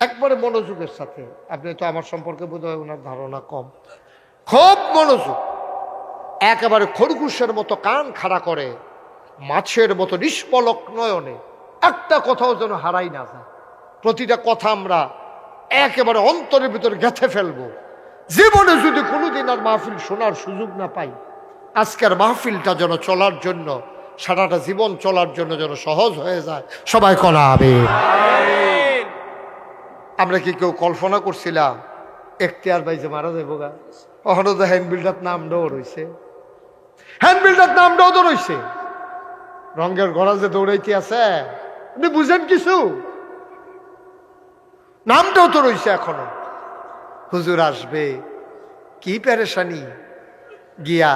একবারে মনোযোগের সাথে। আপনি তো আমার সম্পর্কে বোধ হয় ওনার ধারণা কম। খুব মনোযোগ। একেবারে খরগোশের মতো কান খাড়া করে, মাছের মতো নিষ্পলক নয়নে একটা কথাও যেন হারাই না যায়। প্রতিটা কথা আমরা একেবারে অন্তরের ভিতরে গেঁথে ফেলব। জীবনে যদি কোনোদিন আর মাহফিল শোনার সুযোগ না পাই, আজকের মাহফিলটা যেন চলার জন্য, সারাটা জীবন চলার জন্য যেন সহজ হয়ে যায়। সবাই করা হবে আমরা কি কেউ কল্পনা করছিলাম? এখতিয়ার বাইজে মারা যাব গা। কখনো তো হ্যান্ড বিল্ডার নামটাও রয়েছে হ্যান্ড বিল্ডার নামটাও তো রয়েছে রঙের ঘোড়া যে দৌড়াইতে আছে আপনি বুঝেন কিছু? নামটাও তো রয়েছে এখনও। হুজুর আসবে কি পেরেশানি? গিয়া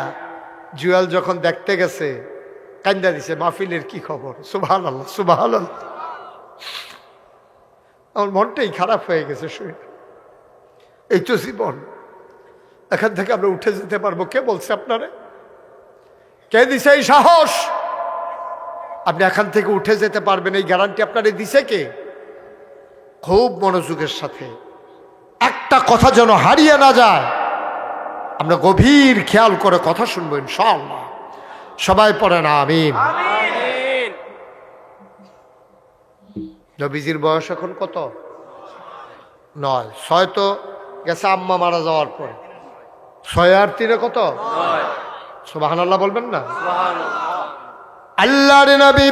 জুয়াল যখন দেখতে গেছে কান্দা দিছে মাহফিলের কি খবর? সুবাহ আল্লাহ সুবাহ আল্লাহ আমার মনটাই খারাপ হয়ে গেছে শরীর। এই তো জীবন। এখান থেকে আমরা উঠে যেতে পারব। কে বলছে আপনারে? কে দিছে এই সাহস? আপনি এখান থেকে উঠে যেতে পারবেন। এই গ্যারান্টি আপনারে দিছে কে? খুব মনোযোগের সাথে। একটা কথা যেন হারিয়ে না যায়। আমরা গভীর খেয়াল করে কথা শুনব ইনশাআল্লাহ। সবাই পড়ে না আমিন। নবীজির বয়স এখন কত? নয়। ছয় তো গেছে আম্মা মারা যাওয়ার পরে। ছয় আর তিনে কত? সুবাহান আল্লাহ বলবেন না? আল্লাহ রে নবী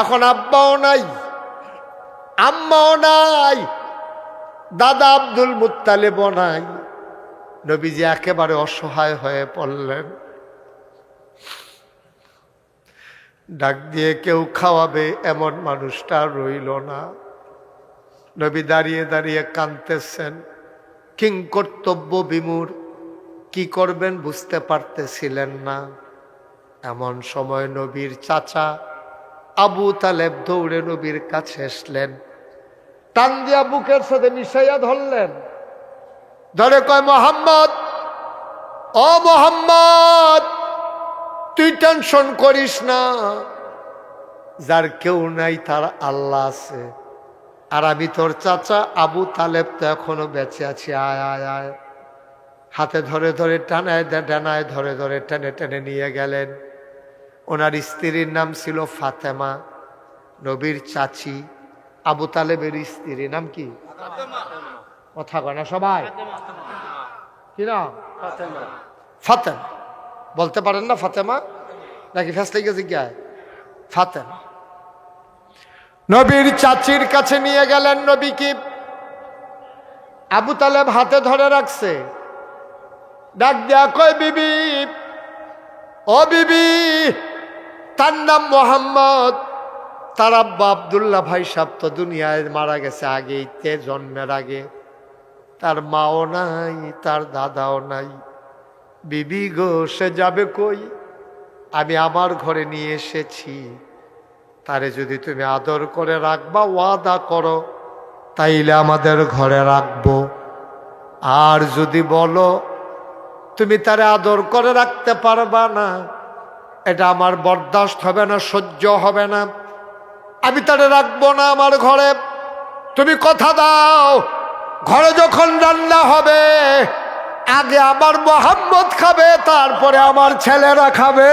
এখন আব্বাও নাই, আম্মাও নাই, দাদা আব্দুল মুত্তালেবও নাই। নবীজি একেবারে অসহায় হয়ে পড়লেন। ডাক দিয়ে কেউ খাওয়াবে এমন মানুষটা রইল না। নবী দাঁড়িয়ে দাঁড়িয়ে কাঁদতেছেন। কিং কর্তব্য বিমূর, কি করবেন বুঝতে পারতেছিলেন না। এমন সময় নবীর চাচা আবু তালেব দৌড়ে নবীর কাছে আসলেন। টান দিয়া বুকের সাথে মিশাইয়া ধরলেন। ধরে কয়, মোহাম্মদ, ও মোহাম্মদ! তুই টেনশন করিস না। যার কেউ নাই তার আল্লাহ আছে। আর আমি তোর চাচা আবু তালেব তো এখনও বেঁচে আছি। আয় আয় আয়। হাতে ধরে ধরে টানায় ডানায় ধরে ধরে টেনে টেনে নিয়ে গেলেন। ওনার স্ত্রীর নাম ছিল ফাতেমা নবীর চাচি। আবু তালেবের স্ত্রীর নাম কি? কথা কয় না সবাই। কি নাম? ফাতেমা। বলতে পারেন না, ফাতেমা? নাকি ফেসলে গেছে গিয়ে ফাতেমা। নবীর চাচির কাছে নিয়ে গেলেন নবী কি আবু তালেব হাতে ধরে রাখছে। ডাক দেয়া কয়, বিবি, ও বিবি, তার নাম মোহাম্মদ। তার আব্বা আবদুল্লাহ ভাই সাহ তো দুনিয়ায় মারা গেছে আগেই, তে জন্মের আগে। তার মাও নাই, তার দাদাও নাই। বিবি গো, সে যাবে কই? আমি আমার ঘরে নিয়ে এসেছি। তারে যদি তুমি আদর করে রাখবা, ওয়াদা করো, তাইলে আমাদের ঘরে রাখব। আর যদি বলো, তুমি তারে আদর করে রাখতে পারবা না, এটা আমার বরদাস্ত হবে না, সহ্য হবে না। আমি তারে রাখব না আমার ঘরে। তুমি কথা দাও, ঘরে যখন রান্না হবে আগে আমার মোহাম্মদ খাবে তারপরে আমার ছেলেরা খাবে।